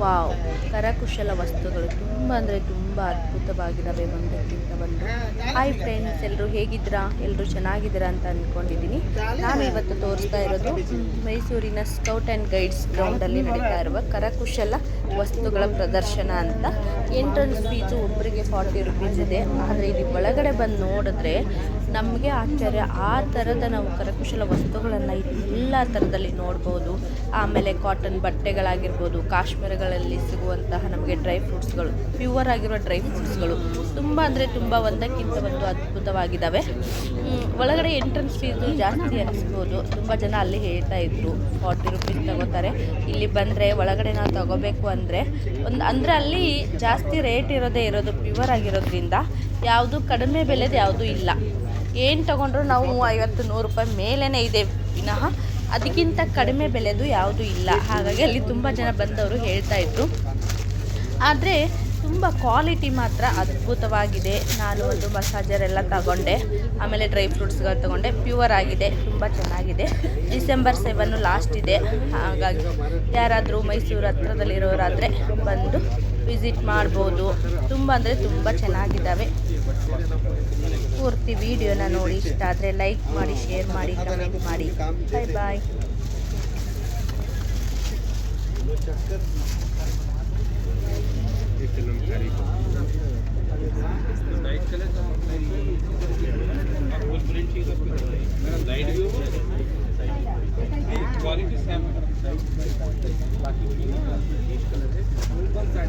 Wow, ಕರಕುಶಲ ವಸ್ತುಗಳು ತುಂಬ ಅಂದರೆ ತುಂಬ ಅದ್ಭುತವಾಗಿದ್ದಾವೆ ಒಂದಕ್ಕಿಂತ ಒಂದು. ಹಾಯ್ ಫ್ರೆಂಡ್ಸ್ ಎಲ್ಲರೂ ಹೇಗಿದ್ದೀರಾ? ಎಲ್ಲರೂ ಚೆನ್ನಾಗಿದ್ದೀರಾ ಅಂತ ಅಂದ್ಕೊಂಡಿದ್ದೀನಿ ನಾನು ಇವತ್ತು ತೋರಿಸ್ತಾ ಇರೋದು ಮೈಸೂರಿನ ಸ್ಕೌಟ್ ಆ್ಯಂಡ್ ಗೈಡ್ಸ್ ಗ್ರೌಂಡಲ್ಲಿ ನಡೀತಾ ಇರುವ ಕರಕುಶಲ ವಸ್ತುಗಳ ಪ್ರದರ್ಶನ ಅಂತ. ಎಂಟ್ರೆನ್ಸ್ ಫೀಸು ಒಬ್ಬರಿಗೆ ಫಾರ್ಟಿ ರುಪೀಸ್ ಇದೆ. ಆದರೆ ಇಲ್ಲಿ ಒಳಗಡೆ ಬಂದು ನೋಡಿದ್ರೆ ನಮಗೆ ಆಶ್ಚರ್ಯ. ಆ ಥರದ ನಾವು ಕರಕುಶಲ ವಸ್ತುಗಳನ್ನು ಎಲ್ಲ ಥರದಲ್ಲಿ ನೋಡ್ಬೋದು. ಆಮೇಲೆ ಕಾಟನ್ ಬಟ್ಟೆಗಳಾಗಿರ್ಬೋದು ಕಾಶ್ಮೀರಗಳಲ್ಲಿ ಸಿಗುವಂತಹ ನಮಗೆ ಡ್ರೈ ಫ್ರೂಟ್ಸ್ಗಳು ಪ್ಯೂವರ್ ಆಗಿರೋ ಡ್ರೈ ಫ್ರೂಟ್ಸ್ಗಳು ತುಂಬ ಅಂದರೆ ತುಂಬ ಒಂದಕ್ಕಿಂತ ಒಂದು ಅದ್ಭುತವಾಗಿದ್ದಾವೆ. ಒಳಗಡೆ ಎಂಟ್ರೆನ್ಸ್ ಫೀಸು ಜಾಸ್ತಿ ಅನಿಸ್ಬೋದು. ತುಂಬ ಜನ ಅಲ್ಲಿ ಹೇಳ್ತಾ ಇದ್ರು ಫಾರ್ಟಿ ರುಪೀಸ್ ತಗೋತಾರೆ. ಇಲ್ಲಿ ಬಂದರೆ ಒಳಗಡೆ ನಾವು ತಗೋಬೇಕು ಅಂದರೆ ಒಂದು, ಅಂದರೆ ಅಲ್ಲಿ ಜಾಸ್ತಿ ರೇಟ್ ಇರೋದೇ ಇರೋದು ಪ್ಯೂವರ್ ಆಗಿರೋದ್ರಿಂದ ಯಾವುದು ಕಡಿಮೆ ಬೆಲೆದು ಯಾವುದೂ ಇಲ್ಲ. ಏನು ತಗೊಂಡ್ರು ನಾವು ಐವತ್ತು, ನೂರು ರೂಪಾಯಿ ಮೇಲೇ ಇದೆ. ವಿನಃ ಅದಕ್ಕಿಂತ ಕಡಿಮೆ ಬೆಲೆದು ಯಾವುದೂ ಇಲ್ಲ. ಹಾಗಾಗಿ ಅಲ್ಲಿ ತುಂಬ ಜನ ಬಂದವರು ಹೇಳ್ತಾ ಇದ್ರು. ಆದರೆ ತುಂಬ ಕ್ವಾಲಿಟಿ ಮಾತ್ರ ಅದ್ಭುತವಾಗಿದೆ. ನಾನು ಒಂದು ಮಸಾಜರ್ ಎಲ್ಲ ತಗೊಂಡೆ. ಆಮೇಲೆ ಡ್ರೈ ಫ್ರೂಟ್ಸ್ಗಳು ತಗೊಂಡೆ. ಪ್ಯೂವರ್ ಆಗಿದೆ. ತುಂಬ ಚೆನ್ನಾಗಿದೆ. ಡಿಸೆಂಬರ್ ಸೆವೆನ್ನು ಲಾಸ್ಟ್ ಇದೆ. ಹಾಗಾಗಿ ಯಾರಾದರೂ ಮೈಸೂರು ಹತ್ರದಲ್ಲಿರೋರಾದರೆ ಬಂದು ವಿಸಿಟ್ ಮಾಡ್ಬೋದು. ತುಂಬ ಅಂದರೆ ತುಂಬ ಚೆನ್ನಾಗಿದ್ದಾವೆ. ಪೂರ್ತಿ ವಿಡಿಯೋನ ನೋಡಿ. ಇಷ್ಟ ಆದರೆ ಲೈಕ್ ಮಾಡಿ, ಶೇರ್ ಮಾಡಿ, ಕಮೆಂಟ್ ಮಾಡಿ. Bye bye. Platinum Karibu. Light colour का आप फुल प्रिंट चीज़ आपको मेरा लाइट व्यू क्वालिटी सेम बाकी कलर है